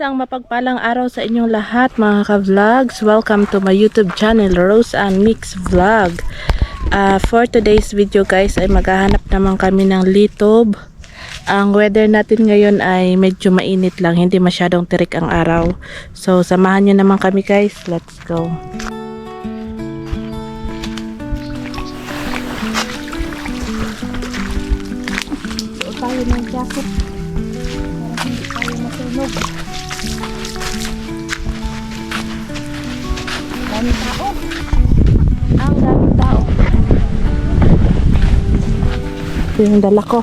Isang mapagpalang araw sa inyong lahat mga ka-vlogs. Welcome to my YouTube channel, Rose and Mix Vlog. Ah, for today's video guys ay maghahanap naman kami ng litob. Ang weather natin ngayon ay medyo mainit lang, hindi masyadong tirik ang araw. So samahan nyo naman kami guys. Let's go. Tayo ng jacket para hindi tayo masunog. Daming tao. Ang daming tao. Ito yung dala ko.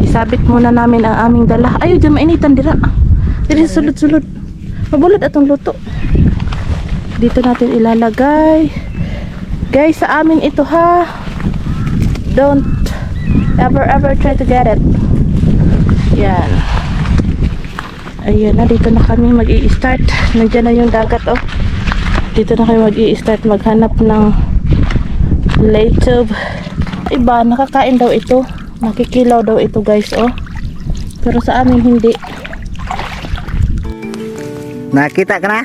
Isabit muna namin ang aming dala. Ayaw, dyan mainitan dira. Dili sulod-sulod. Mabulot atong luto. Dito natin ilalagay. Guys, sa amin ito ha. Don't ever ever try to get it. Yan. Ayun na, dito na kami mag start Nandiyan na yung dagat, oh. Dito na kami mag start maghanap ng latube. Iba, nakakain daw ito. Nakikilaw daw ito, guys, oh. Pero sa amin, hindi. Nakita ka na?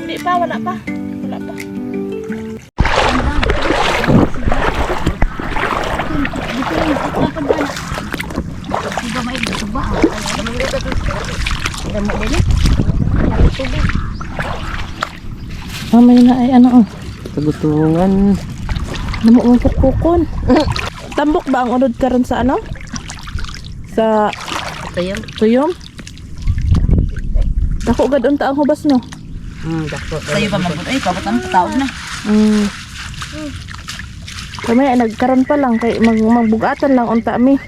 Hindi pa. Wala pa. Mamaya na ay ano oh. Kagutungan. Namo mong pukpukon. Tambok ba ang unod karon sa ano? Sa Tayo? tuyom? Dako gad unta ang hubas no. Hmm, dako. Tayo pa man. Ay, papatang taon na. Mm. Kami ay nagkaroon pa lang kay mag magbugatan lang unta mi.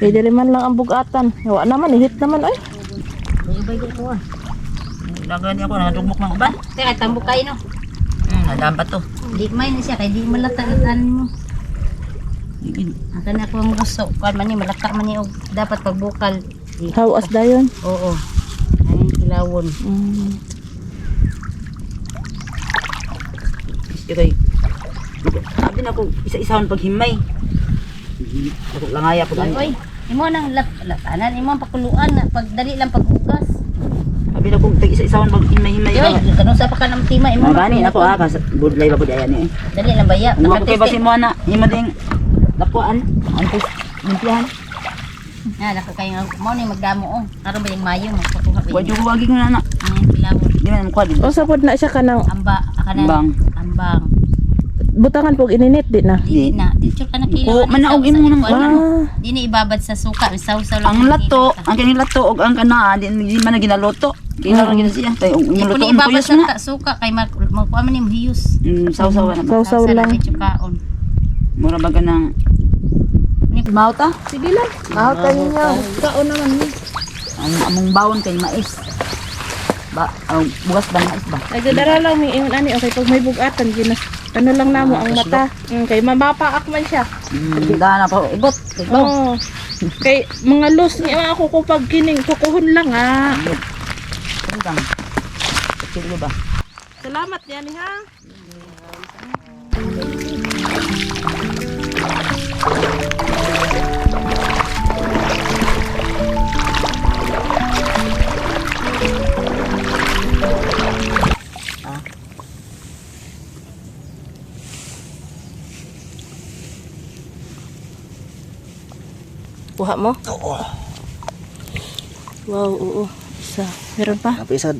Kay dili man lang ang bugatan. Wa naman ihit naman ay. Ibay ko ah. Lagani ako, nadugmok ng uban. Teka, tambok kayo no. Hmm, nadampat to. Di may na siya, kaya di malatan mo. Ang kana ko ang gusto, kuan man ni malaka man ni og dapat pagbukal. Hawas dayon. Oo. Ay kilawon. Mm. Gusto kay Sabi na ko, isa-isahan paghimay. Ako langaya po tayo. Oy, imo nang lat latanan imo ang pakuluan na pagdali lang paghugas. Sabi na ko, tag isa-isahan paghimay-himay. Yoy, kanung sa pa ka ng tima imo. Mga gani ako ah, kas budlay ba po ayan eh. Dali lang baya. Ano ko kay Nakateste. basi mo na, imo ding lapuan, antes limpihan. Ah, naka kayo mo ni magdamo oh. Karon ba yung mayo magkukuha ba? Wadyo wagi ko na na. Ang kilawon. Di man mo di. O sapod na siya kanang Amba, akana. Ambang. Ambang. butangan pog ininit di na. Di na, di ka na Ko, kilawan. manaog imo nang Ah, Di na ibabad sa suka, sausaw lang. Ang lato, ang kini lato og ang kana di, di man na ginaloto. Kailangan gina siya. Tayo Di yung ko luto ni ang sa na. ka- suka kay mag magkuha man ni hiyos. Mm, sausaw na ba. Sausaw lang. Mura ba ka ng mauta? sige lang. Mahota ninyo. Kaon naman ni. Ang among bawon kay mais. Ba, ang bugas ba mais ba? Nagdadara lang mi ingon ani okay pag may bugatan ginas ano lang namo ang mata. Mm, kay mabapaak man siya. Mm, na pa ibot. Oo. Kay mga loose ni ako ko pag kining kukuhon lang ah. Lang? Kilo ba? Salamat yan ha. Kuha mo? Oo. Wow, oo. Isa. Meron pa? Napisad.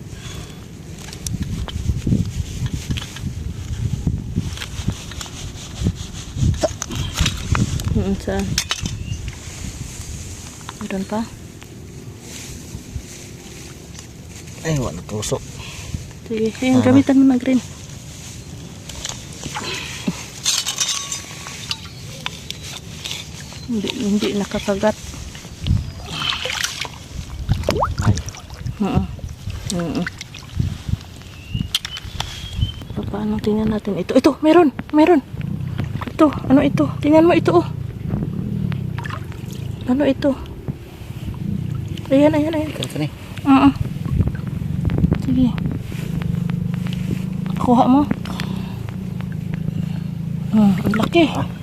Mm, saan? Meron pa? Ay, wala tusok. Sige, ayun, gamitan mo na green. Hindi, hindi nakakagat. Oo. Oo. Pa- Paano tingnan natin ito? Ito, meron, meron. Ito, ano ito? Tingnan mo ito, oh. Ano ito? Ayan, ayan, ayan. Ni. Oo. Sige. Kuha mo. Ah, ang laki. Ang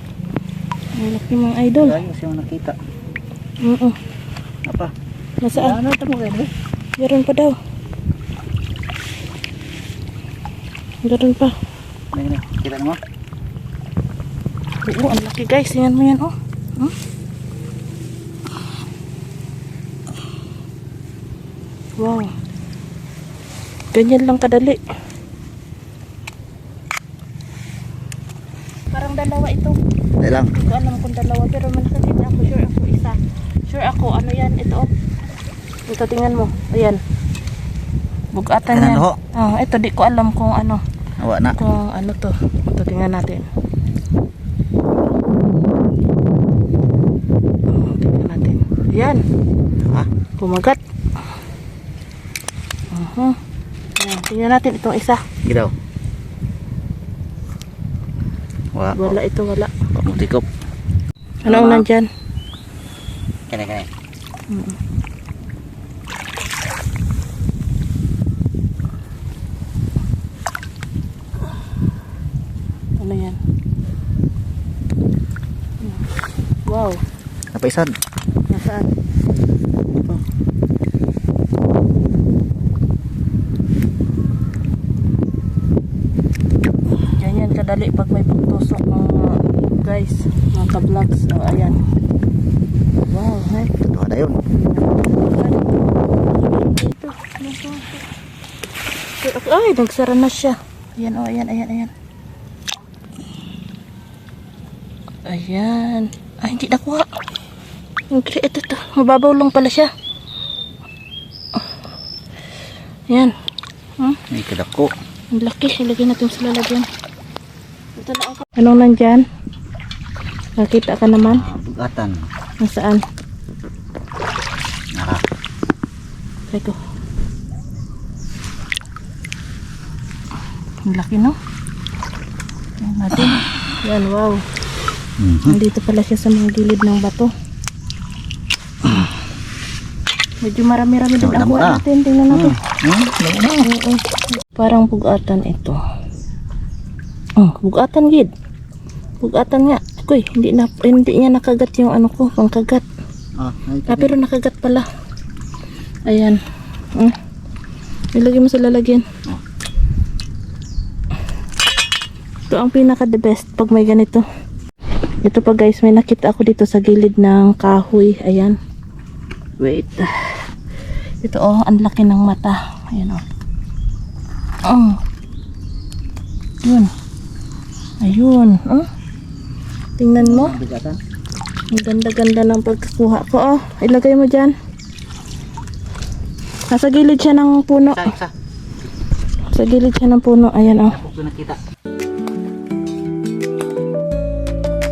laki mga idol. Ayos yung nakita. Oo. Apa? Nasaan? Ano ito mo kayo? Meron pa daw. Meron pa. Ini. Kita mo? Oo, ang laki guys. Tingnan mo yan, oh. Hmm? Wow. Ganyan lang kadali. Parang dalawa ito. Hindi lang. Hindi alam kung dalawa pero manakakita ako. Sure ako isa. Sure ako. Ano yan? Ito. oh. Ito tingnan mo. Ayan. Bugatan yan. ho. Oh, ito di ko alam kung ano. Awa na. Kung ano to. Ito tingnan natin. Oh, tingnan natin. Yan. Ha? Pumagat. Uh-huh. Yan. Tingnan natin itong isa. Gitaw. Wa. Wala ito, wala. Pamutikop. Ano ang Tama. nandyan? Kaya kaya. Ano yan? Wow. Napaisan. Nasaan? Ganyan kadali pag may pagtusok mga guys, mga ka-vlogs. O, ayan. Wow, hay. Ito ada yun. Ito. Ay, nagsara na siya. Ayan, oh, ayan, ayan, ayan. Ayan. Ay, hindi nakuha. Ito, ito. Mababaw lang pala siya. Ayan. Hmm? May kadako. Ang laki. Ilagay natin sa lalagyan. Na. Anong nandyan? Nakita ka naman? Ah, Bugatan. Nasaan? Nara. Try ko. Ang laki, no? Yan natin. Yan, wow. Mhm. Nandito pala siya sa mga gilid ng bato. Medyo marami-rami din ang buwan na. natin. Tingnan natin. Hmm? Lamo na. Oo. Parang bugatan ito. Oh, bugatan gid. Bugatan nga. Kuy, hindi na hindi niya nakagat yung ano ko, pangkagat. Ah, Ah, pero nakagat pala. Ayan. Hmm. Ilagay mo sa lalagyan. Oh. Ito ang pinaka the best pag may ganito. Ito pa guys, may nakita ako dito sa gilid ng kahoy. Ayan. Wait. Ito oh, ang laki ng mata. Ayan oh. Oh. Yun. Ayun. Oh. Tingnan mo. Ang ganda-ganda ng pagkakuha ko. Oh, ilagay mo dyan. Nasa gilid siya ng puno. Isa, isa. Sa gilid siya ng puno. Ayan oh. Ito nakita.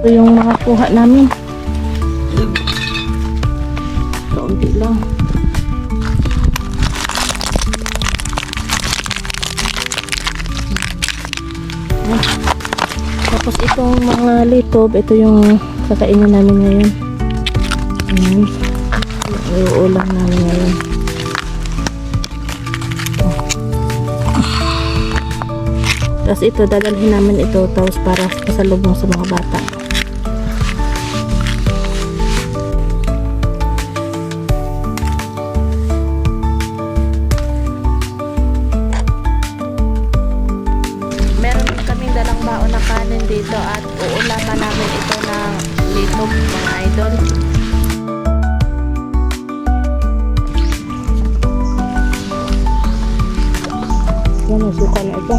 Ito yung nakakuha namin. Kaunti lang. Ayan. Tapos itong mga litob, ito yung kakainin namin ngayon. Ayan. Iuulam namin ngayon. Tapos ito, dadalhin namin ito tapos para pasalubong sa mga bata. Litog mga idol. Yan suka na ito.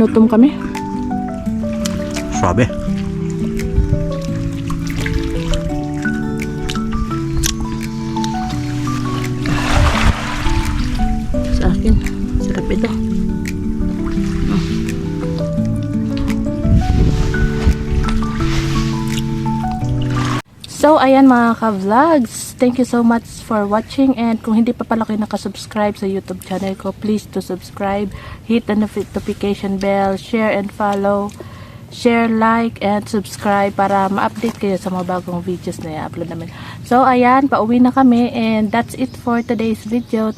Ginutom kami. Sabi. Ayan mga ka-vlogs. Thank you so much for watching. And kung hindi pa pala kayo nakasubscribe sa YouTube channel ko, please to subscribe. Hit the notification bell, share and follow. Share, like, and subscribe para ma-update kayo sa mga bagong videos na i-upload namin. So, ayan, pauwi na kami. And that's it for today's video.